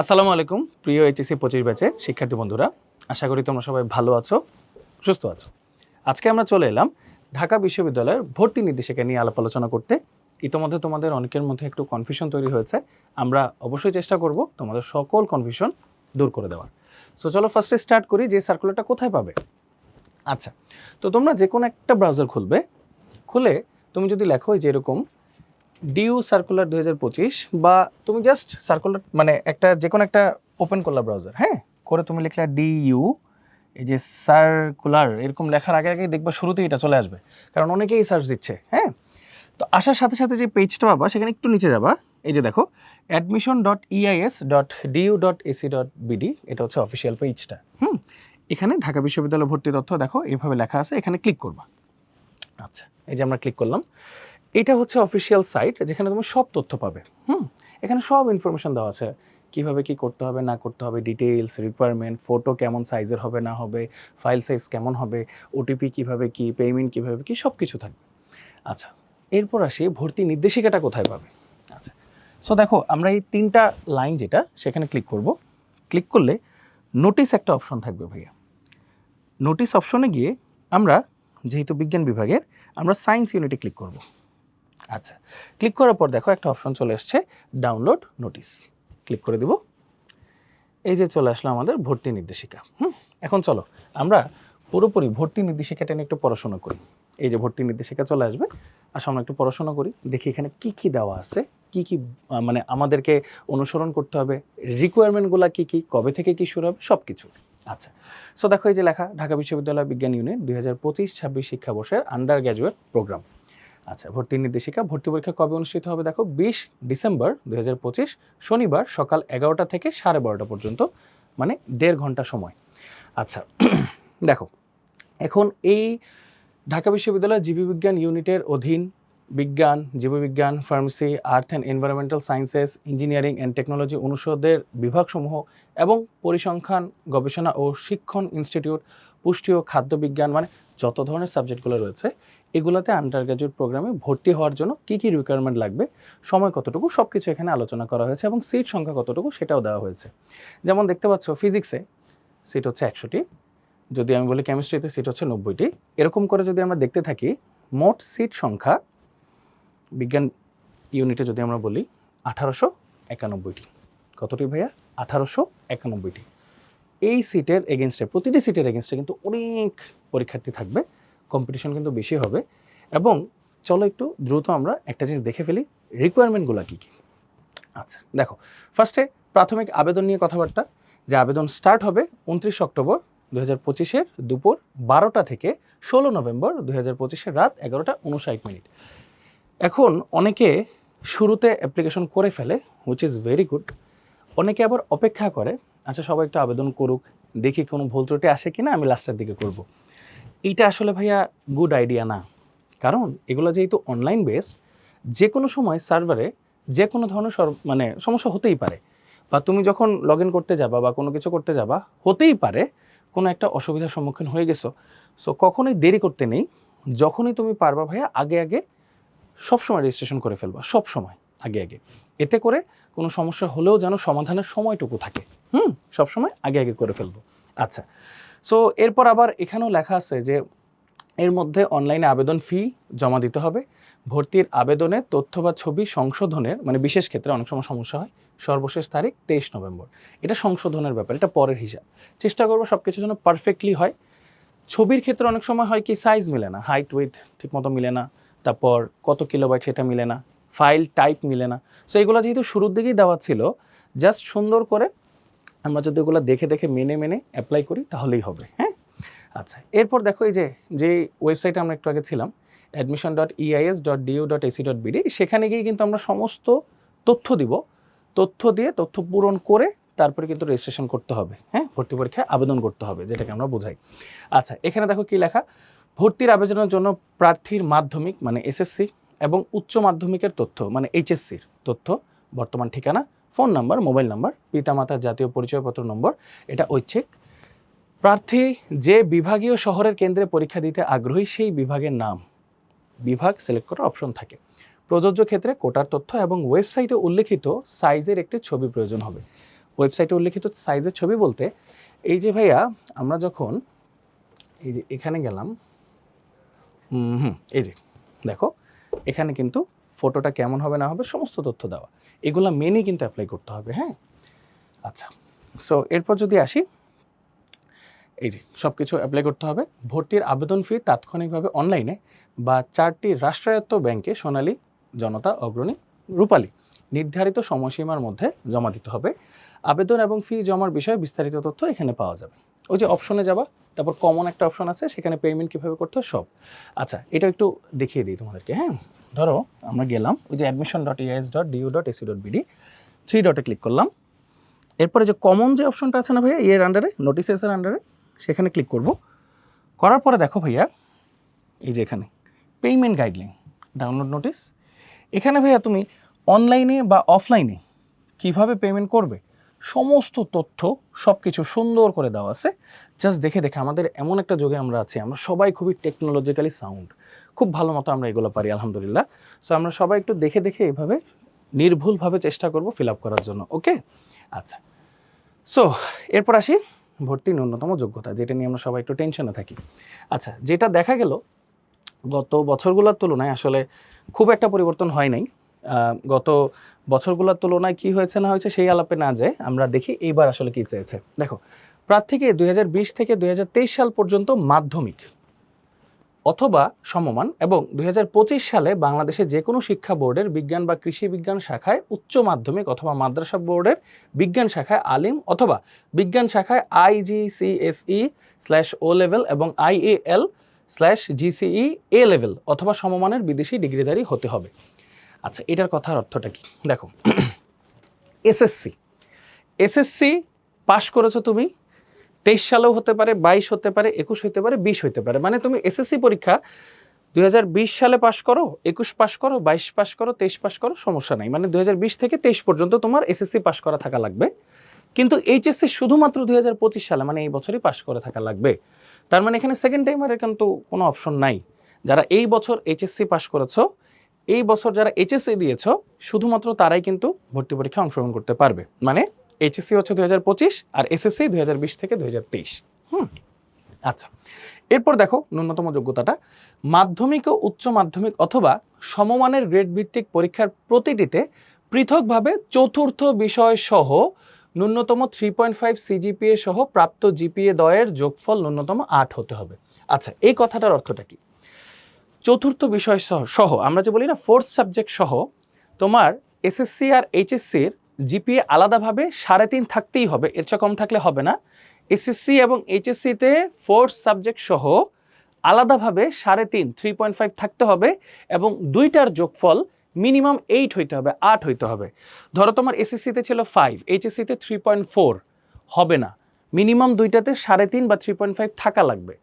আসসালামু আলাইকুম, প্রিয় এইচএসসি পঁচিশ ব্যাচের শিক্ষার্থী বন্ধুরা। আশা করি তোমরা সবাই ভালো আছো, সুস্থ আছো। আজকে আমরা চলে এলাম ঢাকা বিশ্ববিদ্যালয়ের ভর্তি নির্দেশিকা নিয়ে আলাপ আলোচনা করতে। ইতোমধ্যে তোমাদের অনেকের মধ্যে একটু কনফিউশন তৈরি হয়েছে। আমরা অবশ্যই চেষ্টা করব তোমাদের সকল কনফিউশন দূর করে দেওয়ার। সো চলো ফার্স্টে স্টার্ট করি যে সার্কুলারটা কোথায় পাবে। আচ্ছা তো তোমরা যে কোনো একটা ব্রাউজার খুলবে। খুলে তুমি যদি লেখো যে এরকম ডিউ সার্কুলার দু হাজার পঁচিশ বা তুমি জাস্ট সার্কুলার মানে একটা যে কোনো একটা ওপেন করলা ব্রাউজার হ্যাঁ? করে তুমি লিখলা ডিইউ, এই যে সার্কুলার এরকম লেখার আগে আগে দেখবা শুরুতেই এটা চলে আসবে। কারণ অনেকেই সার্চ দিচ্ছে হ্যাঁ? তো আসার সাথে সাথে যে পেজটা পাবা, সেখানে একটু নিচে যাবা। এই যে দেখো admission dot EIS dot DU dot AC dot BD এটা হচ্ছে অফিসিয়াল পেজটা হুম? এখানে ঢাকা বিশ্ববিদ্যালয় ভর্তি তথ্য দেখো, এভাবে লেখা আছে, এখানে ক্লিক করবা। আচ্ছা এই যে আমরা ক্লিক করলাম। এটা হচ্ছে অফিসিয়াল সাইট যেখানে তুমি সব তথ্য পাবে। হুম? এখানে সব ইনফরমেশন দেওয়া আছে। কীভাবে কি করতে হবে, না করতে হবে ডিটেইলস রিকোয়ারমেন্ট ফটো কেমন সাইজের হবে, না হবে ফাইল সাইজ কেমন হবে ওটিপি কীভাবে কি পেমেন্ট কীভাবে কি সব কিছু থাকবে। আচ্ছা এরপর আসি ভর্তি নির্দেশিকাটা কোথায় পাবে? আচ্ছা সো দেখো, আমরা এই তিনটা লাইন যেটা, সেখানে ক্লিক করব। ক্লিক করলে নোটিস একটা অপশন থাকবে ভাইয়া। নোটিস অপশনে গিয়ে আমরা, যেহেতু বিজ্ঞান বিভাগের, আমরা সায়েন্স ইউনিটে ক্লিক করব। আচ্ছা ক্লিক করার পর দেখো একটা অপশন চলে আসছে ডাউনলোড নোটিস ক্লিক করে দিব। এই যে চলে আসলো আমাদের ভর্তি নির্দেশিকা। হুম, এখন চলো, আমরা পুরোপুরি ভর্তি নির্দেশিকাটা নিয়ে একটু পড়াশোনা করি। এই যে ভর্তি নির্দেশিকা চলে আসবে আসলে আমরা একটু পড়াশোনা করি, দেখি এখানে কি কি দেওয়া আছে, কি কি মানে আমাদেরকে অনুসরণ করতে হবে রিকোয়ারমেন্টগুলো কি কি, কবে থেকে কি শুরু হবে সব কিছু আচ্ছা সো দেখো এই যে লেখা, ঢাকা বিশ্ববিদ্যালয় বিজ্ঞান ইউনিট দুই হাজার পঁচিশ ছাব্বিশ শিক্ষাবর্ষের আন্ডার গ্র্যাজুয়েট প্রোগ্রাম আচ্ছা ভর্তি নির্দেশিকা, ভর্তি পরীক্ষা কবে অনুষ্ঠিত হবে দেখো? বিশ ডিসেম্বর দুই হাজার পঁচিশ শনিবার সকাল এগারোটা থেকে সাড়ে বারোটা পর্যন্ত মানে দেড় ঘণ্টা সময়। আচ্ছা দেখো, এখন এই ঢাকা বিশ্ববিদ্যালয় জীববিজ্ঞান ইউনিটের অধীন বিজ্ঞান জীববিজ্ঞান pharmacy, earth and environmental sciences, engineering and technology অনুষদের বিভাগসমূহ এবং পরিসংখ্যান, গবেষণা ও শিক্ষণ ইনস্টিটিউট, পুষ্টি ও খাদ্য বিজ্ঞান মানে যত ধরনের সাবজেক্টগুলো রয়েছে এগুলোতে আন্ডার গ্রাজুয়েট প্রোগ্রামে ভর্তি হওয়ার জন্য কী কী রিকোয়ারমেন্ট লাগবে, সময় কতটুকু সব কিছু এখানে আলোচনা করা হয়েছে এবং সিট সংখ্যা কতটুকু সেটাও দেওয়া হয়েছে। যেমন দেখতে পাচ্ছ ফিজিক্সে সিট হচ্ছে একশোটি, যদি আমি বলি কেমিস্ট্রিতে সিট হচ্ছে নব্বইটি, এরকম করে যদি আমরা দেখতে থাকি, মোট সিট সংখ্যা বিজ্ঞান ইউনিটে যদি আমরা বলি আঠারোশো একানব্বইটি। কতটি ভাইয়া? আঠারোশো একানব্বইটি। এই সিটের এগেনস্টে প্রতিটি সিটের এগেনস্টে কিন্তু অনেক পরীক্ষার্থী থাকবে। কম্পিটিশন কিন্তু বেশি হবে। এবং চলো একটু দ্রুত আমরা একটা জিনিস দেখে ফেলি রিকোয়ারমেন্টগুলো কী কী? আচ্ছা দেখো ফার্স্টে প্রাথমিক আবেদন নিয়ে কথাবার্তা, যে আবেদন স্টার্ট হবে উনত্রিশ অক্টোবর দু হাজার পঁচিশের দুপুর বারোটা থেকে ষোলো নভেম্বর দু হাজার পঁচিশের রাত এগারোটা উনষাট মিনিট। এখন অনেকে শুরুতে অ্যাপ্লিকেশন করে ফেলে হুইচ ইজ ভেরি গুড অনেকে আবার অপেক্ষা করে আচ্ছা সবাই একটু আবেদন করুক, দেখি কোনো ভুল ত্রুটি আসে কিনা, আমি লাস্টের দিকে করব। এইটা আসলে ভাইয়া গুড আইডিয়া না। কারণ এগুলো যেহেতু অনলাইন বেস যে কোনো সময় সার্ভারে যে কোনো ধরনের মানে সমস্যা হতেই পারে। বা তুমি যখন লগ ইন করতে যাবা বা কোনো কিছু করতে যাবা, হতেই পারে, কোনো একটা অসুবিধার সম্মুখীন হয়ে গেছো। সো কখনোই দেরি করতে নেই। যখনই তুমি পারবা ভাইয়া, আগে আগে সব সময় রেজিস্ট্রেশন করে ফেলবা সব সময় আগে আগে। এতে করে কোনো সমস্যা হলেও যেন সমাধানের সময়টুকু থাকে। হুম সব সময় আগে আগে করে ফেলব। আচ্ছা সো এরপর আবার এখানেও লেখা আছে যে এর মধ্যে অনলাইনে আবেদন ফি জমা দিতে হবে। ভর্তির আবেদনে তথ্য বা ছবি সংশোধনের মানে বিশেষ ক্ষেত্রে অনেক সময় সমস্যা হয়, সর্বশেষ তারিখ তেইশ নভেম্বর। এটা সংশোধনের ব্যাপার, এটা পরের হিসাব। চেষ্টা করব সব কিছু যেন পারফেক্টলি হয়। ছবির ক্ষেত্রে অনেক সময় হয় কি সাইজ মিলে না হাইট ওয়েট ঠিকমতো মিলে না, তারপর কত কিলোবাইট সেটা মিলে না ফাইল টাইপ মিলে না। সো এগুলো যেহেতু শুরুর দিকেই দেওয়া ছিল জাস্ট সুন্দর করে আমরা যদি ওগুলো দেখে দেখে মেনে মেনে অ্যাপ্লাই করি, তাহলেই হবে হ্যাঁ? আচ্ছা এরপর দেখো এই যে যে ওয়েবসাইটে আমরা একটু আগে ছিলাম admission dot EIS dot DU dot AC dot BD সেখানে গিয়ে কিন্তু আমরা সমস্ত তথ্য দিব। তথ্য দিয়ে তথ্য পূরণ করে তারপরে কিন্তু রেজিস্ট্রেশন করতে হবে হ্যাঁ? ভর্তি পরীক্ষায় আবেদন করতে হবে, যেটাকে আমরা বোঝাই। আচ্ছা এখানে দেখো কি লেখা? ভর্তির আবেদনের জন্য প্রার্থীর মাধ্যমিক মানে এসএসসি এবং উচ্চ মাধ্যমিকের তথ্য মানে এইচএসসির তথ্য, বর্তমান ঠিকানা ফোন নাম্বার, মোবাইল নাম্বার, পিতামাতার জাতীয় পরিচয়পত্র নম্বর, এটা ঐচ্ছিক। প্রার্থী যে বিভাগীয় শহরের কেন্দ্রে পরীক্ষা দিতে আগ্রহী সেই বিভাগের নাম। বিভাগ সিলেক্ট করার অপশন থাকে। প্রযোজ্য ক্ষেত্রে কোটার তথ্য এবং ওয়েবসাইটে উল্লেখিত সাইজের একটি ছবি প্রয়োজন হবে। ওয়েবসাইটে উল্লেখিত সাইজের ছবি বলতে, এই যে ভাইয়া, আমরা যখন এই যে এখানে গেলাম হুম, এই যে, দেখো, এখানে কিন্তু ফটোটা কেমন হবে না হবে সমস্ত তথ্য দেওয়া। এগুলো মেনে কিন্তু অ্যাপ্লাই করতে হবে হ্যাঁ? আচ্ছা সো এরপর যদি আসি, এই যে সব কিছু অ্যাপ্লাই করতে হবে, ভর্তির আবেদন ফি তাৎক্ষণিকভাবে অনলাইনে বা চারটি রাষ্ট্রায়ত্ত ব্যাংকে সোনালী, জনতা, অগ্রণী, রূপালী নির্ধারিত সময়সীমার মধ্যে জমা দিতে হবে। আবেদন এবং ফি জমার বিষয়ে বিস্তারিত তথ্য এখানে পাওয়া যাবে। ওই যে অপশনে যাবা, তারপর কমন একটা অপশন আছে, সেখানে পেমেন্ট কীভাবে করতে হয়, সব। আচ্ছা এটা একটু দেখিয়ে দিই তোমাদেরকে হ্যাঁ? ধরো, আমরা গেলাম, ওই যে admission dot ES dot DU dot AC dot BD three ডটে ক্লিক করলাম। এরপরে যে কমন যে অপশনটা আছে না ভাইয়া ইয়ের আন্ডারে নোটিসেসের আন্ডারে সেখানে ক্লিক করব। করার পরে দেখো ভাইয়া, এই যে এখানে পেমেন্ট গাইডলাইন ডাউনলোড নোটিস এখানে ভাইয়া তুমি অনলাইনে বা অফলাইনে কীভাবে পেমেন্ট করবে, সমস্ত তথ্য সব কিছু সুন্দর করে দেওয়া আছে। জাস্ট দেখে দেখে আমাদের এমন একটা যুগে আমরা আছি, আমরা সবাই খুবই টেকনোলজিক্যালি সাউন্ড খুব ভালো মতো আমরা এগুলো পারি, আলহামদুলিল্লাহ। সো আমরা সবাই একটু দেখে দেখে এভাবে নির্ভুলভাবে চেষ্টা করব ফিল আপ করার জন্য ওকে আচ্ছা। সো এরপর আসি ভর্তি ন্যূনতম যোগ্যতা, যেটা নিয়ে আমরা সবাই একটু টেনশনে থাকি। আচ্ছা যেটা দেখা গেল, গত বছরগুলোর তুলনায় আসলে খুব একটা পরিবর্তন হয় নাই। গত বছরগুলোর তুলনায় কি হয়েছে না হয়েছে সেই আলাপে না যায়, আমরা দেখি এইবার আসলে কি চেয়েছে। দেখো, প্রার্থীকে দুই হাজার বিশ থেকে দুই হাজার তেইশ সাল পর্যন্ত মাধ্যমিক অথবা সমমান এবং দু হাজার পঁচিশ সালে বাংলাদেশে যে কোনো শিক্ষা বোর্ডের বিজ্ঞান বা কৃষি বিজ্ঞান শাখায় উচ্চ মাধ্যমিক অথবা মাদ্রাসা বোর্ডের বিজ্ঞান শাখায় আলিম অথবা বিজ্ঞান শাখায় আইজিসিএসই স্ল্যাশ ও লেভেল এবং IAL slash GCE A level অথবা সমমানের বিদেশি ডিগ্রিধারী হতে হবে। আচ্ছা এটার কথার অর্থটা কি? দেখো এসএসসি এসএসসি পাশ করেছ তুমি? তেইশ সালেও হতে পারে, বাইশ হতে পারে, একুশ হতে পারে, বিশ হতে পারে। মানে তুমি এসএসসি পরীক্ষা দু হাজার বিশ সালে পাশ করো, একুশ পাশ করো, বাইশ পাশ করো, তেইশ পাশ করো, সমস্যা নাই। মানে দু হাজার বিশ থেকে তেইশ পর্যন্ত তোমার এসএসসি পাশ করা থাকা লাগবে। কিন্তু এইচএসসি শুধুমাত্র দু হাজার পঁচিশ সালে মানে এই বছরই পাশ করে থাকা লাগবে। তার মানে এখানে সেকেন্ড টাইমারের কিন্তু কোনো অপশন নাই। যারা এই বছর এইচএসসি পাশ করেছ, এই বছর যারা এইচএসসি দিয়েছ, শুধুমাত্র তারাই কিন্তু ভর্তি পরীক্ষায় অংশগ্রহণ করতে পারবে। মানে এইচএসসি হচ্ছে দুই হাজার পঁচিশ আর এসএসসি দুই হাজার বিশ থেকে দুই হুম আচ্ছা। এরপর দেখো ন্যূনতম যোগ্যতাটা। মাধ্যমিক ও উচ্চ মাধ্যমিক অথবা সমমানের গ্রেড ভিত্তিক পরীক্ষার প্রতিটিতে পৃথকভাবে চতুর্থ বিষয় সহ ন্যূনতম থ্রি পয়েন্ট ফাইভ সিজিপিএ সহ প্রাপ্ত জিপিএ দয়ের যোগফল ন্যূনতম আট হতে হবে। আচ্ছা এই কথাটার অর্থটা কি? চতুর্থ বিষয় সহ সহ, আমরা যে বলি না ফোর্থ সাবজেক্ট সহ তোমার এসএসসি আর এইচএসসির জিপিএ আলাদাভাবে সাড়ে তিন থাকতেই হবে, এর চেয়ে কম থাকলে হবে না। এসএসসি এবং এইচএসসিতে ফোর্থ সাবজেক্ট সহ আলাদাভাবে সাড়ে তিন, থ্রি পয়েন্ট ফাইভ থাকতে হবে এবং দুইটার যোগফল মিনিমাম এইট হইতে হবে, আট হইতে হবে। ধরো তোমার এসএসসিতে ছিল ফাইভ, এইচএসসিতে থ্রি পয়েন্ট ফোর হবে না। মিনিমাম দুইটাতে সাড়ে তিন বা থ্রি পয়েন্ট ফাইভ থাকা লাগবে।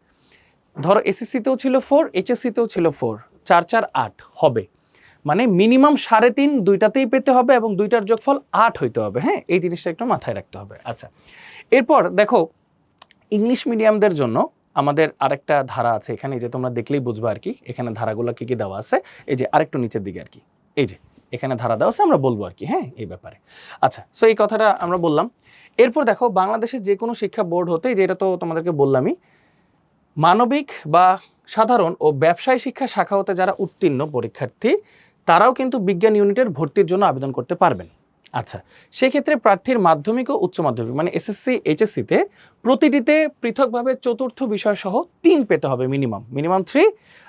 ধরো এসএসসিতেও ছিল ফোর, এইচএসসিতেও ছিল ফোর, চার চার আট হবে। মানে মিনিমাম সাড়ে তিন দুইটাতেই পেতে হবে এবং দুইটার যোগফল আট হইতে হবে হ্যাঁ? এই জিনিসটা একটু মাথায় রাখতে হবে। আচ্ছা এরপর দেখো ইংলিশ মিডিয়ামদের জন্য আমাদের আরেকটা ধারা আছে এখানে যে তোমরা দেখলেই বুঝবে আর কি, এখানে ধারাগুলো কি কি দেওয়া আছে, এই যে আরেকটু নিচের দিকে আর কি, এই যে, এখানে ধারা দেওয়া আছে, আমরা বলব আর কি হ্যাঁ? এই ব্যাপারে। আচ্ছা সো এই কথাটা আমরা বললাম। এরপর দেখো, বাংলাদেশের যে কোনো শিক্ষা বোর্ড হতে যেটা তো তোমাদেরকে বললামই, মানবিক বা সাধারণ ও ব্যবসায় শিক্ষা শাখা হতে যারা উত্তীর্ণ পরীক্ষার্থী তারাও কিন্তু বিজ্ঞান ইউনিটের ভর্তির জন্য আবেদন করতে পারবেন। আচ্ছা সেক্ষেত্রে প্রার্থীর মাধ্যমিক ও উচ্চ মাধ্যমিক মানে এসএসসি, এইচএসসিতে প্রতিটিতে পৃথকভাবে চতুর্থ বিষয় সহ তিন পেতে হবে মিনিমাম মিনিমাম থ্রি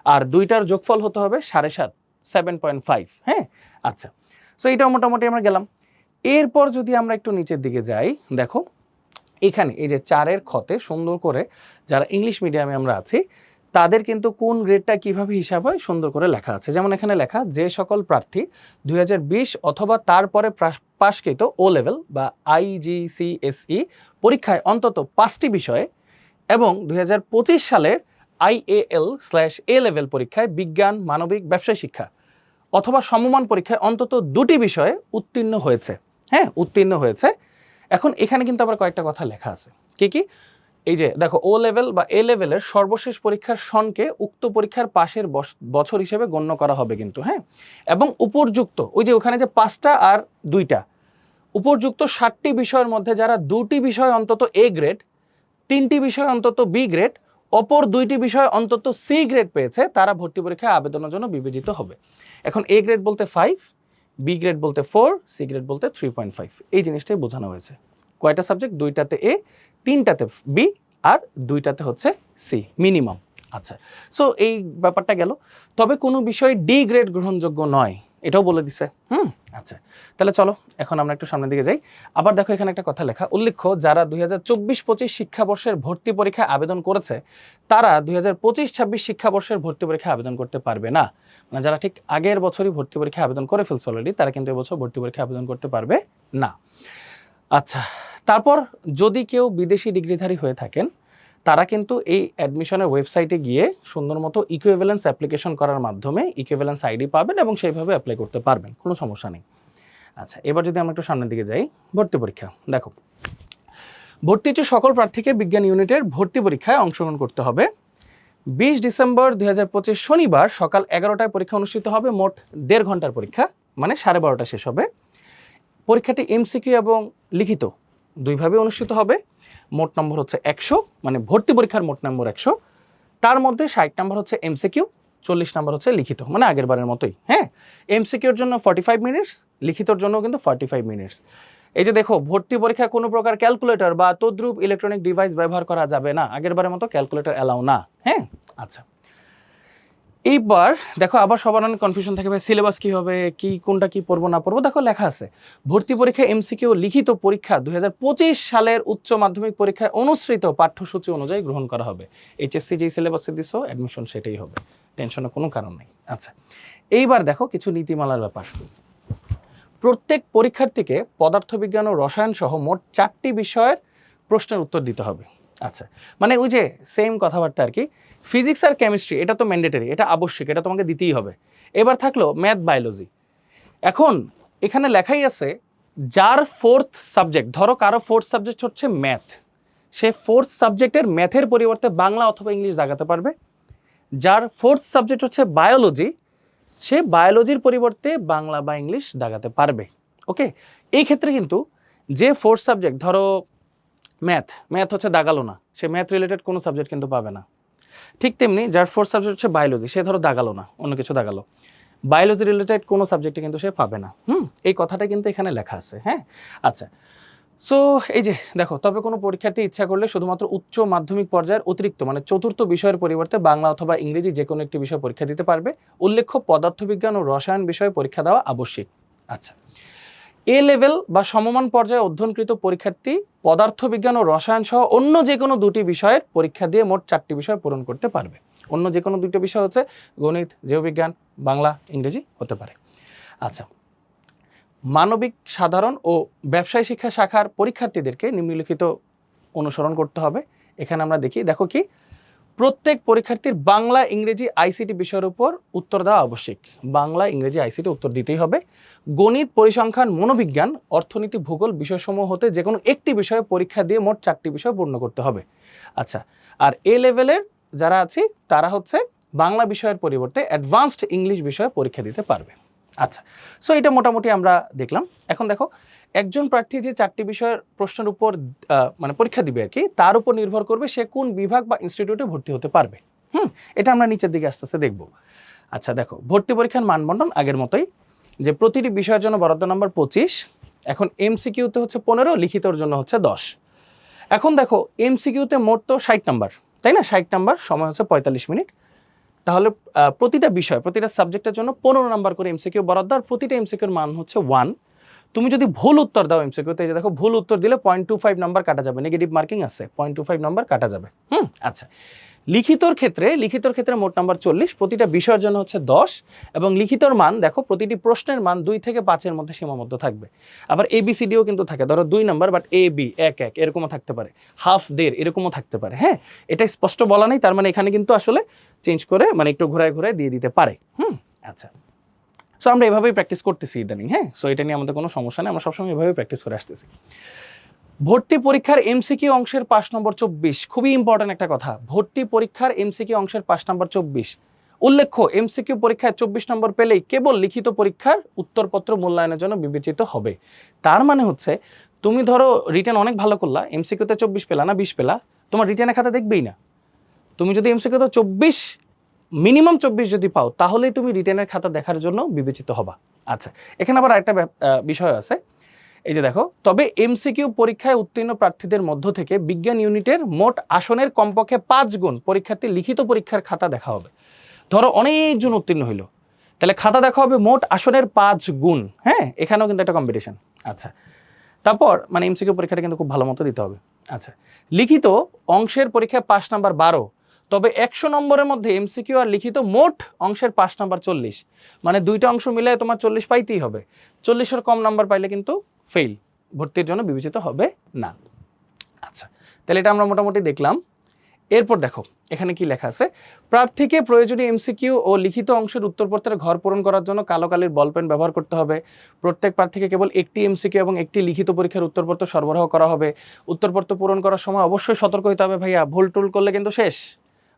আর দুইটার যোগফল হতে হবে সাড়ে সাত সেভেন পয়েন্ট ফাইভ হ্যাঁ? আচ্ছা সো এইটাও মোটামুটি আমরা গেলাম। এরপর যদি আমরা একটু নিচের দিকে যাই, দেখো, এখানে এই যে চারের ক্ষতে সুন্দর করে যারা ইংলিশ মিডিয়ামে আমরা আছি তাদের কিন্তু কোন গ্রেডটা কীভাবে হিসাব হয় সুন্দর করে লেখা আছে। যেমন এখানে লেখা, যে সকল প্রার্থী দুই হাজার বিশ অথবা তারপরে পাশকৃত ও লেভেল বা আইজিসিএসই পরীক্ষায় অন্তত পাঁচটি বিষয়ে এবং দুই হাজার পঁচিশ সালের আইএএল স্ল্যাশ এ লেভেল পরীক্ষায় বিজ্ঞান, মানবিক, ব্যবসায় শিক্ষা অথবা সমমান পরীক্ষায় অন্তত দুটি বিষয়ে উত্তীর্ণ হয়েছে। হ্যাঁ উত্তীর্ণ হয়েছে। এখন এখানে কিন্তু আবার কয়েকটা কথা লেখা আছে। কি কি? এই যে, দেখো ও লেভেল বা এ লেভেলের সর্বশেষ পরীক্ষার সনকে উক্ত পরীক্ষার পাশের বছর হিসেবে গণ্য করা হবে কিন্তু হ্যাঁ? এবং উপরযুক্ত, ওই যে ওখানে যে পাঁচটা আর দুইটা উপযুক্ত ষাটটি বিষয়ের মধ্যে যারা দুটি বিষয় অন্তত এ গ্রেড তিনটি বিষয় অন্তত বি গ্রেড অপর দুইটি বিষয় অন্তত সি গ্রেড পেয়েছে, তারা ভর্তি পরীক্ষায় আবেদনের জন্য বিবেচিত হবে। এখন এ গ্রেড বলতে ফাইভ বি গ্রেড বলতে ফোর সি গ্রেড বলতে থ্রি পয়েন্ট ফাইভ এই জিনিসটাই বোঝানো হয়েছে। কয়টা সাবজেক্ট দুইটাতে এ তিনটাতে বি আর দুইটাতে হচ্ছে সি, মিনিমাম। আচ্ছা সো এই ব্যাপারটা গেল। তবে কোনো বিষয় ডি গ্রেড গ্রহণযোগ্য নয়, এটাও বলে দিছে। হুম আচ্ছা তাহলে চলো, এখন আমরা একটু সামনের দিকে যাই। আবার দেখো এখানে একটা কথা লেখা, উল্লেখ্য, যারা দুই হাজার চব্বিশ পঁচিশ শিক্ষাবর্ষের ভর্তি পরীক্ষায় আবেদন করেছে, তারা দুই হাজার পঁচিশ ছাব্বিশ শিক্ষাবর্ষের ভর্তি পরীক্ষায় আবেদন করতে পারবে না। মানে যারা ঠিক আগের বছরই ভর্তি পরীক্ষায় আবেদন করে ফেলছে অলরেডি তারা কিন্তু এবছর ভর্তি পরীক্ষায় আবেদন করতে পারবে না। আচ্ছা তারপর যদি কেউ বিদেশি ডিগ্রিধারী হয়ে থাকেন, তারা কিন্তু এই অ্যাডমিশনের ওয়েবসাইটে গিয়ে সুন্দর মতো ইকুইভ্যালেন্স অ্যাপ্লিকেশন করার মাধ্যমে ইকুইভ্যালেন্স আইডি পাবেন এবং সেইভাবে অ্যাপ্লাই করতে পারবেন, কোনো সমস্যা নেই। আচ্ছা এবার যদি আমরা একটু সামনের দিকে যাই, ভর্তি পরীক্ষা। দেখো, ভর্তি ইচ্ছুক সকল প্রার্থীকে বিজ্ঞান ইউনিটের ভর্তি পরীক্ষায় অংশগ্রহণ করতে হবে। বিশ ডিসেম্বর দু হাজার পঁচিশ শনিবার সকাল এগারোটায় পরীক্ষা অনুষ্ঠিত হবে, মোট দেড় ঘণ্টার পরীক্ষা মানে সাড়ে বারোটা শেষ হবে। পরীক্ষাটি এমসিকিউ এবং লিখিত। দুইভাবে অনুষ্ঠিত হবে। মোট নম্বর হচ্ছে একশো মানে ভর্তি পরীক্ষার মোট নম্বর একশো। তার মধ্যে ষাট নম্বর হচ্ছে এমসিকিউ চল্লিশ নম্বর হচ্ছে লিখিত মানে আগের বারের মতোই হ্যাঁ? এমসিকিউর জন্য ফর্টি ফাইভ মিনিটস লিখিতর জন্য কিন্তু ফর্টি ফাইভ মিনিটস এই যে দেখো, ভর্তি পরীক্ষা কোনো প্রকার ক্যালকুলেটর বা তদ্রুপ ইলেকট্রনিক ডিভাইস ব্যবহার করা যাবে না। আগের বারের মতো ক্যালকুলেটর অ্যালাউ না হ্যাঁ? আচ্ছা। এইবার দেখো আবার সবার অনেক কনফিউশন থাকে, ভাই সিলেবাস কি হবে, কি, কোনটা কি পড়ব, না পড়ব। দেখো লেখা আছে, ভর্তি পরীক্ষা এমসিকিউ লিখিত পরীক্ষা দুই হাজার পঁচিশ সালের উচ্চ মাধ্যমিক পরীক্ষায় অনুসৃত পাঠ্যসূচি অনুযায়ী গ্রহণ করা হবে। এইচএসসি যেই সিলেবাসে দিছো অ্যাডমিশন সেটাই হবে। টেনশনের কোনো কারণ নেই। আচ্ছা এইবার দেখো কিছু নীতিমালার ব্যাপার। প্রত্যেক পরীক্ষার্থীকে পদার্থবিজ্ঞান ও রসায়ন সহ মোট চারটি বিষয়ের প্রশ্নের উত্তর দিতে হবে। আচ্ছা মানে ওই যে সেম কথাবার্তা আর কি। ফিজিক্স আর কেমিস্ট্রি এটা তো ম্যান্ডেটরি এটা আবশ্যিক, এটা তোমাকে দিতেই হবে। এবার থাকল ম্যাথ বায়োলজি এখন এখানে লেখাই আছে, যার ফোর্থ সাবজেক্ট ধরো কারও ফোর্থ সাবজেক্ট হচ্ছে ম্যাথ সে ফোর্থ সাবজেক্টের ম্যাথের পরিবর্তে বাংলা অথবা ইংলিশ দাগাতে পারবে। যার ফোর্থ সাবজেক্ট হচ্ছে বায়োলজি সে বায়োলজির পরিবর্তে বাংলা বা ইংলিশ দাগাতে পারবে। ওকে এই ক্ষেত্রে কিন্তু যে ফোর্থ সাবজেক্ট ধরো ম্যাথ। ম্যাথ হচ্ছে দাগালো না সে ম্যাথ রিলেটেড কোনো সাবজেক্ট কিন্তু পাবে না। ঠিক তেমনি যার ফোর্থ সাবজেক্ট হচ্ছে বায়োলজি সে ধরো দাগালো না অন্য কিছু দাগালো। বায়োলজি রিলেটেড কোনো সাবজেক্টে কিন্তু সে পাবে না। হুম? এই কথাটা কিন্তু এখানে লেখা আছে হ্যাঁ? আচ্ছা। সো এই যে, দেখো, তবে কোনো পরীক্ষার্থী ইচ্ছা করলে শুধুমাত্র উচ্চ মাধ্যমিক পর্যায়ের অতিরিক্ত মানে চতুর্থ বিষয়ের পরিবর্তে বাংলা অথবা ইংরেজি যে কোনো একটি বিষয় পরীক্ষা দিতে পারবে। উল্লেখ্য পদার্থবিজ্ঞান ও রসায়ন বিষয়ে পরীক্ষা দেওয়া আবশ্যিক। আচ্ছা। এ লেভেল বা সমমান পর্যায়ে অধ্যয়নকৃত পরীক্ষার্থী, পদার্থবিজ্ঞান ও রসায়ন সহ অন্য যে কোনো দুটি বিষয়ের পরীক্ষা দিয়ে মোট চারটি বিষয় পূরণ করতে পারবে। অন্য যে কোনো দুটো বিষয় হচ্ছে গণিত জীববিজ্ঞান বাংলা, ইংরেজি হতে পারে। আচ্ছা মানবিক সাধারণ ও ব্যবসায় শিক্ষা শাখার পরীক্ষার্থীদেরকে নিম্নলিখিত অনুসরণ করতে হবে। এখানে আমরা দেখি, দেখো কি প্রত্যেক পরীক্ষার্থীর বাংলা, ইংরেজি আইসিটি বিষয়ের উপর উত্তর দেওয়া আবশ্যিক। বাংলা, ইংরেজি আইসিটি উত্তর দিতেই হবে। গণিত, পরিসংখ্যান, মনোবিজ্ঞান, অর্থনীতি, ভূগোল বিষয়সমূহ হতে যে কোনো একটি বিষয়ে পরীক্ষা দিয়ে মোট চারটি বিষয় পূর্ণ করতে হবে। আচ্ছা আর এ লেভেলের যারা আছে, তারা হচ্ছে বাংলা বিষয়ের পরিবর্তে অ্যাডভান্সড ইংলিশ বিষয়ে পরীক্ষা দিতে পারবে। আচ্ছা সো এটা মোটামুটি আমরা দেখলাম। এখন দেখো একজন প্রার্থী যে চারটি বিষয়ের প্রশ্নের উপর মানে পরীক্ষা দিবে আর কি, তার উপর নির্ভর করবে সে কোন বিভাগ বা ইনস্টিটিউটে ভর্তি হতে পারবে। হুম? এটা আমরা নিচের দিকে আস্তে আস্তে দেখব। আচ্ছা দেখো, ভর্তি পরীক্ষার মানবন্টন আগের মতোই, যে প্রতিটি বিষয়ের জন্য বরাদ্দ নম্বর পঁচিশ, এখন এমসিকিউতে হচ্ছে পনেরো, লিখিতর জন্য হচ্ছে দশ। এখন দেখো এমসিকিউতে মোট তো ষাট নাম্বার, তাই না? ষাট নাম্বার, সময় হচ্ছে পঁয়তাল্লিশ মিনিট। তাহলে প্রতিটা বিষয়, প্রতিটা সাবজেক্টের জন্য পনেরো নাম্বার করে এমসিকিউ বরাদ্দ, আর প্রতিটা এমসিকিউর মান হচ্ছে ওয়ান তুমি যদি ভুল উত্তর দাও এমসিকিউতে যে দেখো, ভুল উত্তর দিলে পয়েন্ট টু ফাইভ নাম্বার কাটা যাবে নেগেটিভ মার্কিং আছে পয়েন্ট টু ফাইভ নাম্বার কাটা যাবে। হুম আচ্ছা। লিখিতর ক্ষেত্রে লিখিতর ক্ষেত্রে মোট নাম্বার চল্লিশ, প্রতিটা বিষয়ের জন্য হচ্ছে দশ, এবং লিখিতর মান, দেখো, প্রতিটি প্রশ্নের মান দুই থেকে পাঁচের মধ্যে সীমাবদ্ধ থাকবে। আবার এ কিন্তু থাকে, ধরো দুই নাম্বার বাট এ বি এক এক, এরকমও থাকতে পারে। হাফ দেড়, এরকমও থাকতে পারে হ্যাঁ? এটা স্পষ্ট বলা নেই, তার মানে এখানে কিন্তু আসলে চেঞ্জ করে মানে একটু ঘোরায় ঘোরায় দিয়ে দিতে পারে। হুম আচ্ছা। সো আমরা এভাবেই প্র্যাকটিস করতেছি ইদানিং হ্যাঁ? সো এটা নিয়ে আমাদের কোনো সমস্যা নেই, আমরা সবসময় এভাবেই প্র্যাকটিস করে আসতেছি। ভর্তি পরীক্ষার এমসিকিউ অংশের পাঁচ নম্বর চব্বিশ, খুবই ইম্পর্ট্যান্ট একটা কথা। ভর্তি পরীক্ষার এমসিকিউ অংশের পাঁচ নম্বর চব্বিশ। উল্লেখ্য এমসিকিউ পরীক্ষায় চব্বিশ নম্বর পেলেই কেবল লিখিত পরীক্ষার উত্তরপত্র মূল্যায়নের জন্য বিবেচিত হবে। তার মানে হচ্ছে, তুমি ধরো রিটার্ন অনেক ভালো করলা এমসিকিউতে চব্বিশ পেলা না বিশ পেলা, তোমার রিটার্নের খাতা দেখবেই না। তুমি যদি এমসিকিউতে চব্বিশ মিনিমাম চব্বিশ যদি পাও, তাহলেই তুমি রিটার্নের খাতা দেখার জন্য বিবেচিত হবা। আচ্ছা এখানে আবার একটা বিষয় আছে। এই যে দেখো, তবে এমসিকিউ পরীক্ষায় উত্তীর্ণ প্রার্থীদের মধ্য থেকে বিজ্ঞান ইউনিটের মোট আসনের কমপক্ষে পাঁচ গুণ পরীক্ষার্থী লিখিত পরীক্ষার খাতা দেখা হবে। ধরো অনেকজন উত্তীর্ণ হইল। তাহলে খাতা দেখা হবে মোট আসনের পাঁচ গুণ। হ্যাঁ এখানেও কিন্তু একটা কম্পিটিশন আচ্ছা তারপর মানে এমসিকিউ পরীক্ষাটা কিন্তু খুব ভালো মতো দিতে হবে। আচ্ছা লিখিত অংশের পরীক্ষায় পাশ নাম্বার বারো। তবে একশো নম্বরের মধ্যে এমসিকিউ আর লিখিত মোট অংশের পাঁচ নাম্বার চল্লিশ। মানে দুইটা অংশ মিলে তোমার চল্লিশ পাইতেই হবে। চল্লিশের কম নাম্বার পাইলে কিন্তু ফেল ভর্তির জন্য বিবেচিত হবে না। আচ্ছা তাহলে এটা আমরা মোটামুটি দেখলাম। এরপর দেখো, এখানে কি লেখা আছে? প্রার্থীকে প্রয়োজনীয় এমসিকিউ ও লিখিত অংশের উত্তরপত্রের ঘর পূরণ করার জন্য কালো কালির বল পেন ব্যবহার করতে হবে। প্রত্যেক প্রার্থীকে কেবল একটি এমসিকিউ এবং একটি লিখিত পরীক্ষার উত্তরপত্র সরবরাহ করা হবে। উত্তরপত্র পূরণ করার সময় অবশ্যই সতর্ক হতে হবে ভাইয়া। ভুল টুল করলে কিন্তু শেষ।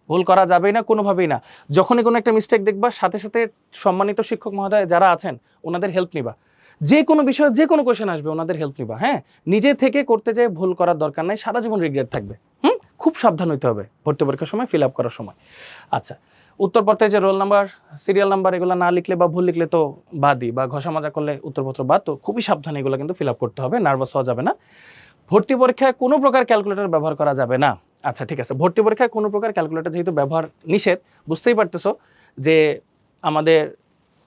ভুল করা যাবেই না, কোনোভাবেই না। যখনই কোনো একটা মিস্টেক দেখবা, সাথে সাথে সম্মানিত শিক্ষক মহোদয় যারা আছেন, ওনাদের হেল্প নিবা। যে কোনো বিষয়ে, যে কোনো কোয়েশন আসবে, ওনাদের হেল্প নিবা হ্যাঁ? নিজে থেকে করতে যেয়ে ভুল করার দরকার নাই, সারা জীবন রিগ্রেট থাকবে। হুম? খুব সাবধান হইতে হবে ভর্তি পরীক্ষার সময় ফিল আপ করার সময়। আচ্ছা উত্তরপত্রে যে রোল নাম্বার সিরিয়াল নাম্বার এগুলো না লিখলে বা ভুল লিখলে তো বাদই, বা ঘষা মাজা করলে উত্তরপত্র বাদ, তো খুবই সাবধানে এগুলো কিন্তু ফিল আপ করতে হবে নার্ভাস হওয়া যাবে না। ভর্তি পরীক্ষায় কোনো প্রকার ক্যালকুলেটর ব্যবহার করা যাবে না। আচ্ছা ঠিক আছে। ভর্তি পরীক্ষায় কোনো প্রকার ক্যালকুলেটর যেহেতু ব্যবহার নিষেধ, বুঝতেই পারতেছো যে আমাদের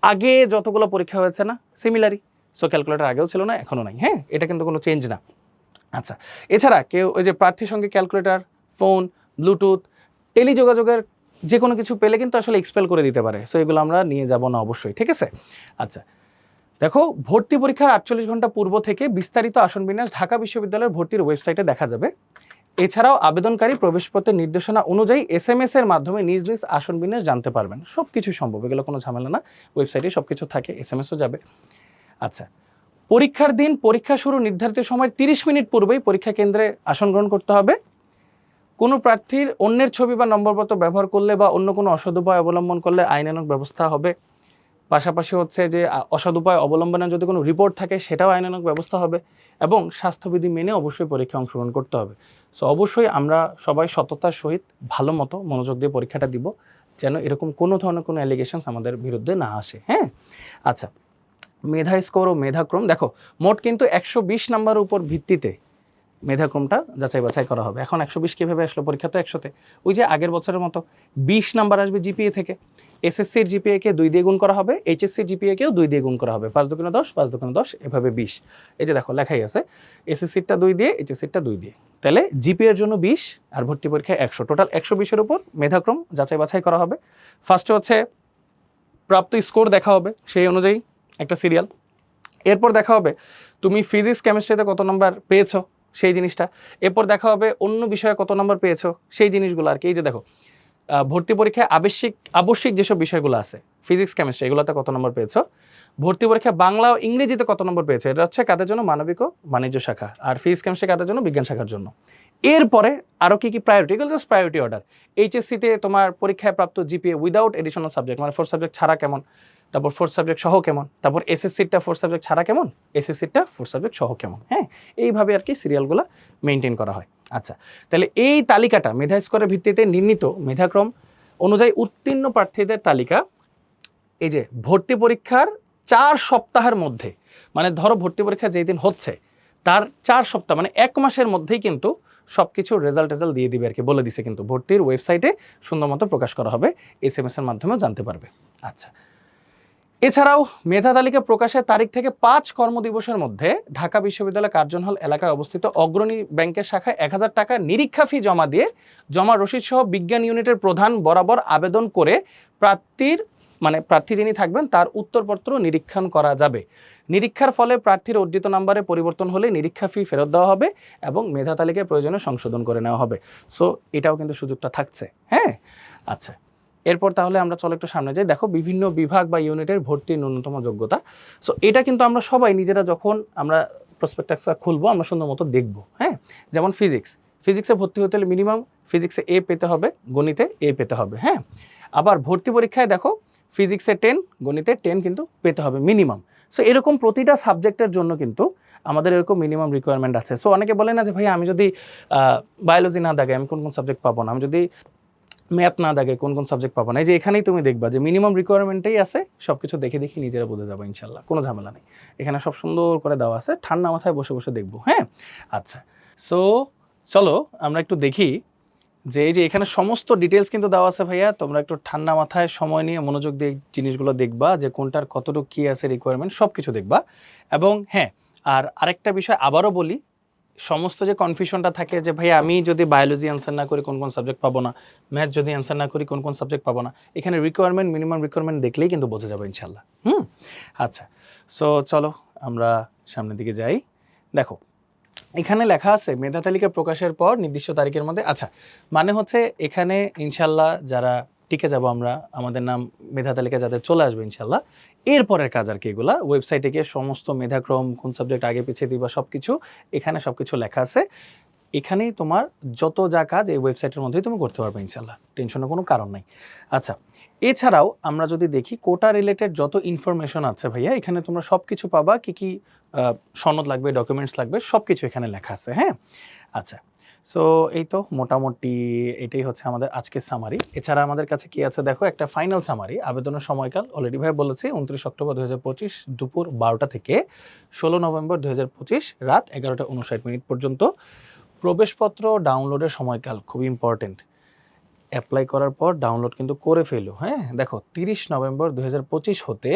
আগে যতগুলো পরীক্ষা হয়েছে না সিমিলারই সো ক্যালকুলেটর আগেও ছিল না এখনও নাই। হ্যাঁ এটা কিন্তু কোনো চেঞ্জ না। আচ্ছা এছাড়া কেউ ওই যে প্রার্থীর সঙ্গে ক্যালকুলেটর ফোন ব্লুটুথ টেলিযোগাযোগের যে কোনো কিছু পেলে কিন্তু আসলে এক্সপেল করে দিতে পারে। সো এগুলো আমরা নিয়ে যাব না অবশ্যই, ঠিক আছে? আচ্ছা দেখো, ভর্তি পরীক্ষার আটচল্লিশ ঘণ্টা পূর্ব থেকে বিস্তারিত আসন বিন্যাস ঢাকা বিশ্ববিদ্যালয়ের ভর্তির ওয়েবসাইটে দেখা যাবে। এছাড়াও আবেদনকারী প্রবেশপত্রের নির্দেশনা অনুযায়ী এস এম এস এর মাধ্যমে নিজ নিজ আসন বিন্যাস জানতে পারবেন। সব কিছু সম্ভব, এগুলো কোনো ঝামেলা না। ওয়েবসাইটে সব কিছু থাকে এস এম এসও যাবে। আচ্ছা পরীক্ষার দিন পরীক্ষা শুরু নির্ধারিত সময় তিরিশ মিনিট পূর্বেই পরীক্ষা কেন্দ্রে আসন গ্রহণ করতে হবে। কোনো প্রার্থীর অন্যের ছবি বা নম্বরপত্র ব্যবহার করলে বা অন্য কোনো অসদুপায় অবলম্বন করলে আইনানুগ ব্যবস্থা হবে। পাশাপাশি হচ্ছে যে আ, অসদুপায় অবলম্বনের যদি কোনো রিপোর্ট থাকে সেটাও আইনানুগ ব্যবস্থা হবে এবং স্বাস্থ্যবিধি মেনে অবশ্যই পরীক্ষা অংশগ্রহণ করতে হবে। সো অবশ্যই আমরা সবাই সততার সহিত ভালো মতো মনোযোগ দিয়ে পরীক্ষাটা দিব যেন এরকম কোনো ধরনের কোনো অ্যালিগেশনস আমাদের বিরুদ্ধে না আসে হ্যাঁ? আচ্ছা মেধা স্কোর ও মেধাক্রম দেখো মোট কিন্তু একশো বিশ নাম্বারের উপর ভিত্তিতে মেধাক্রমটা যাচাই বাছাই করা হবে। এখন একশো বিশ কীভাবে আসলো পরীক্ষা? তো একশোতে। ওই যে আগের বছরের মতো বিশ নাম্বার আসবে জিপিএ থেকে। এসএসসির জিপিএকে দুই দিয়ে গুণ করা হবে এইচএসসির জিপিএকেও দুই দিয়ে গুণ করা হবে। পাঁচ দোকানে দশ, পাঁচ দোকানে দশ, এভাবে বিশ। এই যে দেখো, লেখাই আছে। এসএসসিরটা দুই দিয়ে এইচএসসিরটা দুই দিয়ে। তাহলে জিপিএর জন্য বিশ আর ভর্তি পরীক্ষায় একশো। টোটাল একশো বিশের উপর মেধাক্রম যাচাই বাছাই করা হবে। ফার্স্টে হচ্ছে প্রাপ্ত স্কোর দেখা হবে সেই অনুযায়ী একটা সিরিয়াল। এরপর দেখা হবে তুমি ফিজিক্স, কেমিস্ট্রিতে কত নম্বর পেয়েছ? সেই জিনিসটা। এরপর দেখা হবে অন্য বিষয়ে কত নম্বর পেয়েছ, সেই জিনিসগুলো আর কি। এই যে দেখো ভর্তি পরীক্ষায় আবশ্যিক আবশ্যিক যেসব বিষয়গুলো আছে ফিজিক্স কেমিস্ট্রি এগুলোতে কত নম্বর পেয়েছ? ভর্তি পরীক্ষায় বাংলা ও ইংরেজিতে কত নম্বর পেয়েছ? এটা হচ্ছে কাদের জন্য? মানবিক ও বাণিজ্য শাখা। আর ফিজিক্স কেমিস্ট্রি কাদের জন্য? বিজ্ঞান শাখার জন্য। এরপরে আরও কি কি প্রায়োরিটি এগুলো জাস্ট প্রায়োরিটি অর্ডার এইচএসসিতে তোমার পরীক্ষায় প্রাপ্ত জিপিএ উইদাউট এডিশনাল সাবজেক্ট মানে ফোর সাবজেক্ট ছাড়া কেমন? তারপর ফোর সাবজেক্ট সহ কেমন? তারপর এসএসসিটা ফোর সাবজেক্ট ছাড়া কেমন? এসএসসিটা ফোর সাবজেক্ট সহ কেমন? হ্যাঁ এইভাবে আর কি সিরিয়ালগুলো মেনটেন করা হয়। আচ্ছা তাহলে এই তালিকাটা মেধা স্কোরের ভিত্তিতে নির্ণীত মেধাক্রম অনুযায়ী উত্তীর্ণ প্রার্থীদের তালিকা, এই যে ভর্তি পরীক্ষার চার সপ্তাহের মধ্যে মানে ধরো ভর্তি পরীক্ষা যেই দিন হচ্ছে, তার চার সপ্তাহ মানে এক মাসের মধ্যেই কিন্তু সব কিছুর রেজাল্ট টেজাল্ট দিয়ে দিবে আর কি, বলে দিছে কিন্তু। ভর্তির ওয়েবসাইটে সুন্দর মতো প্রকাশ করা হবে এস এম এর মাধ্যমেও জানতে পারবে। আচ্ছা এছাড়াও মেধা তালিকা প্রকাশের তারিখ থেকে পাঁচ কর্মদিবসের মধ্যে ঢাকা বিশ্ববিদ্যালয় কার্জন হল এলাকায় অবস্থিত অগ্রণী ব্যাংকের শাখায় এক হাজার টাকা নিরীক্ষা ফি জমা দিয়ে জমা রসিদ সহ বিজ্ঞান ইউনিটের প্রধান বরাবর আবেদন করে প্রার্থীর মানে প্রার্থী যিনি থাকবেন, তার উত্তরপত্র নিরীক্ষণ করা যাবে। নিরীক্ষার ফলে প্রার্থীর অর্জিত নাম্বারে পরিবর্তন হলে নিরীক্ষা ফি ফেরত দেওয়া হবে এবং মেধা তালিকায় প্রয়োজনে সংশোধন করে নেওয়া হবে। সো এটাও কিন্তু সুযোগটা থাকছে। হ্যাঁ? আচ্ছা। এরপর তাহলে আমরা চলো একটু সামনে যাই। দেখো, বিভিন্ন বিভাগ বা ইউনিটের ভর্তির ন্যূনতম যোগ্যতা। সো এটা কিন্তু আমরা সবাই নিজেরা যখন আমরা প্রসপেক্টাসটা খুলবো, আমরা সুন্দর মতো দেখব হ্যাঁ? যেমন ফিজিক্স ফিজিক্সে ভর্তি হতে হলে মিনিমাম ফিজিক্সে এ পেতে হবে, গণিতে এ পেতে হবে হ্যাঁ? আবার ভর্তি পরীক্ষায় দেখো ফিজিক্সে টেন গণিতে টেন কিন্তু পেতে হবে মিনিমাম সো এরকম প্রতিটা সাবজেক্টের জন্য কিন্তু আমাদের এরকম মিনিমাম রিকোয়ারমেন্ট আছে। সো অনেকে বলে না যে, ভাই, আমি যদি বায়োলজি না দাগে আমি কোন কোন সাবজেক্ট পাবো না? আমি যদি ম্যাথ না দাগে কোন কোন সাবজেক্ট পাবো না। এই যে এখানেই তুমি দেখবা যে মিনিমাম রিকোয়ারমেন্টেই আছে সব কিছু দেখে দেখে নিজেরা বুঝে যাব ইনশাল্লাহ, কোনো ঝামেলা নেই। এখানে সব সুন্দর করে দেওয়া আছে, ঠান্ডা মাথায় বসে বসে দেখব হ্যাঁ? আচ্ছা সো চলো আমরা একটু দেখি যে এই যে এখানে সমস্ত ডিটেলস কিন্তু দেওয়া আছে ভাইয়া, তোমরা একটু ঠান্ডা মাথায় সময় নিয়ে মনোযোগ দিয়ে জিনিসগুলো দেখবা যে কোনটার কতটুকু কী আছে রিকোয়ারমেন্ট সব কিছু দেখবা। এবং হ্যাঁ আর আরেকটা বিষয় আবারও বলি সমস্ত যে কনফিউশনটা থাকে যে ভাই আমি যদি বায়োলজি অ্যান্সার না করি, কোন কোন সাবজেক্ট পাবো না? ম্যাথ যদি অ্যান্সার না করি, কোন কোন সাবজেক্ট পাবো না? এখানে রিকোয়ারমেন্ট মিনিমাম রিকোয়ারমেন্ট দেখলেই কিন্তু বোঝা যাবে ইনশাল্লাহ হুম? আচ্ছা সো চলো আমরা সামনের দিকে যাই। দেখো, এখানে লেখা আছে, মেধা তালিকা প্রকাশের পর নির্দিষ্ট তারিখের মধ্যে আচ্ছা মানে হচ্ছে এখানে ইনশাল্লাহ যারা টিকে যাব আমরা, আমাদের নাম মেধা তালিকা যাদের চলে আসবে ইনশাল্লাহ এরপরের কাজ আর কি এগুলা। ওয়েবসাইটে গিয়ে সমস্ত মেধাক্রম, কোন সাবজেক্ট আগে পিছিয়ে দিবা সব কিছু এখানে সব কিছু লেখা আছে। এখানেই তোমার যত যা কাজ এই ওয়েবসাইটের মধ্যেই তুমি করতে পারবে ইনশাল্লাহ টেনশনের কোনো কারণ নাই। আচ্ছা এছাড়াও আমরা যদি দেখি কোটা রিলেটেড যত ইনফরমেশন আছে ভাইয়া, এখানে তোমরা সব কিছু পাবা, কি কি সনদ লাগবে ডকুমেন্টস লাগবে সব কিছু এখানে লেখা আছে হ্যাঁ? আচ্ছা সো এই তো মোটামুটি এটাই হচ্ছে আমাদের আজকের সামারি এছাড়া আমাদের কাছে কি আছে? দেখো, একটা ফাইনাল সামারি আবেদনের সময়কাল। অলরেডি ভাই বলেছি, উনত্রিশ অক্টোবর দু হাজার পঁচিশ দুপুর বারোটা থেকে ষোলো নভেম্বর দু হাজার পঁচিশ রাত এগারোটা উনষাট মিনিট পর্যন্ত। প্রবেশপত্র ডাউনলোডের সময়কাল খুব ইম্পর্টেন্ট অ্যাপ্লাই করার পর ডাউনলোড কিন্তু করে ফেলো হ্যাঁ? দেখো, তিরিশ নভেম্বর দু হাজার পঁচিশ হতে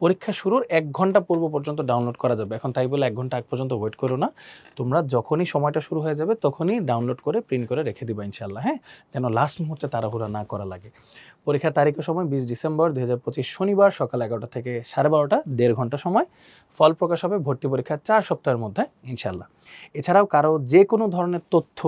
পরীক্ষা শুরুর এক ঘণ্টা পূর্ব পর্যন্ত ডাউনলোড করা যাবে। এখন তাই বলে এক ঘণ্টা আগ পর্যন্ত ওয়েট করো না। তোমরা যখনই সময়টা শুরু হয়ে যাবে তখনই ডাউনলোড করে প্রিন্ট করে রেখে দিবা ইনশাল্লাহ হ্যাঁ? যেন লাস্ট মুহূর্তে তাড়াহুড়া না করা লাগে। পরীক্ষার তারিখের সময় বিশ ডিসেম্বর দুই হাজার পঁচিশ শনিবার সকাল এগারোটা থেকে সাড়ে বারোটা, দেড় ঘণ্টা সময়। ফল প্রকাশ হবে ভর্তি পরীক্ষা চার সপ্তাহের মধ্যে ইনশাল্লাহ এছাড়াও কারও যে কোনো ধরনের তথ্য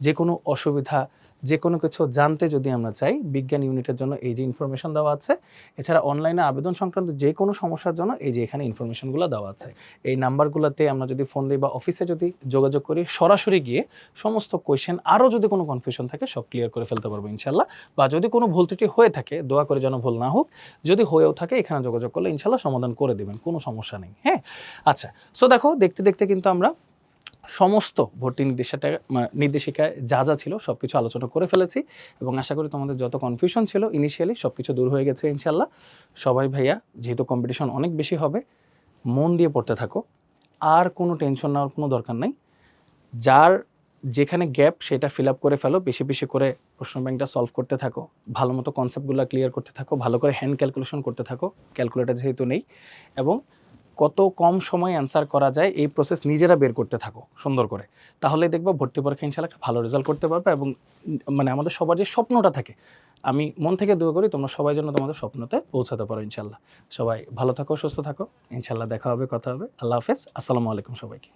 যে কোনো অসুবিধা যে কোনো কিছু জানতে যদি আমরা চাই, বিজ্ঞান ইউনিটের জন্য এই যে ইনফরমেশন দেওয়া আছে, এছাড়া অনলাইনে আবেদন সংক্রান্ত যে কোনো সমস্যার জন্য এই যে এখানে ইনফরমেশনগুলো দেওয়া আছে। এই নাম্বারগুলোতে আমরা যদি ফোন দিই বা অফিসে যদি যোগাযোগ করি, সরাসরি গিয়ে সমস্ত কোয়েশ্চেন আরও যদি কোনো কনফিউশন থাকে, সব ক্লিয়ার করে ফেলতে পারব ইনশাল্লাহ। বা যদি কোনো ভুল ত্রুটি হয়ে থাকে, দোয়া করে যেন ভুল না হোক, যদি হয়েও থাকে, এখানে যোগাযোগ করলে ইনশাল্লাহ সমাধান করে দেবেন, কোনো সমস্যা নেই হ্যাঁ? আচ্ছা সো দেখো, দেখতে দেখতে কিন্তু আমরা সমস্ত ভর্তি নির্দেশিকা নির্দেশিকায় যা যা ছিল সব কিছু আলোচনা করে ফেলেছি এবং আশা করি তোমাদের যত কনফিউশন ছিল ইনিশিয়ালি সব কিছু দূর হয়ে গেছে ইনশাল্লাহ সবাই ভাইয়া, যেহেতু কম্পিটিশন অনেক বেশি হবে, মন দিয়ে পড়তে থাকো। আর কোনো টেনশন নেওয়ার কোনো দরকার নাই। যার যেখানে গ্যাপ সেটা ফিল আপ করে ফেলো, বেশি বেশি করে প্রশ্ন ব্যাংকটা সলভ করতে থাকো, ভালো মতো কনসেপ্টগুলো ক্লিয়ার করতে থাকো, ভালো করে হ্যান্ড ক্যালকুলেশন করতে থাকো ক্যালকুলেটার যেহেতু নেই। এবং কত কম সময় অ্যান্সার করা যায়, এই প্রসেস নিজেরা বের করতে থাকো, সুন্দর করে। তাহলে দেখব ভর্তি পরীক্ষা ইনশাল্লাহ একটা ভালো রেজাল্ট করতে পারবে এবং মানে আমাদের সবার যে স্বপ্নটা থাকে, আমি মন থেকে দোয়া করি তোমরা সবাই যেন তোমাদের স্বপ্নতে পৌঁছাতে পারো ইনশাল্লাহ সবাই ভালো থাকো, সুস্থ থাকো ইনশাল্লাহ দেখা হবে, কথা হবে। আল্লাহ হাফেজ, আসসালামু আলাইকুম সবাইকে।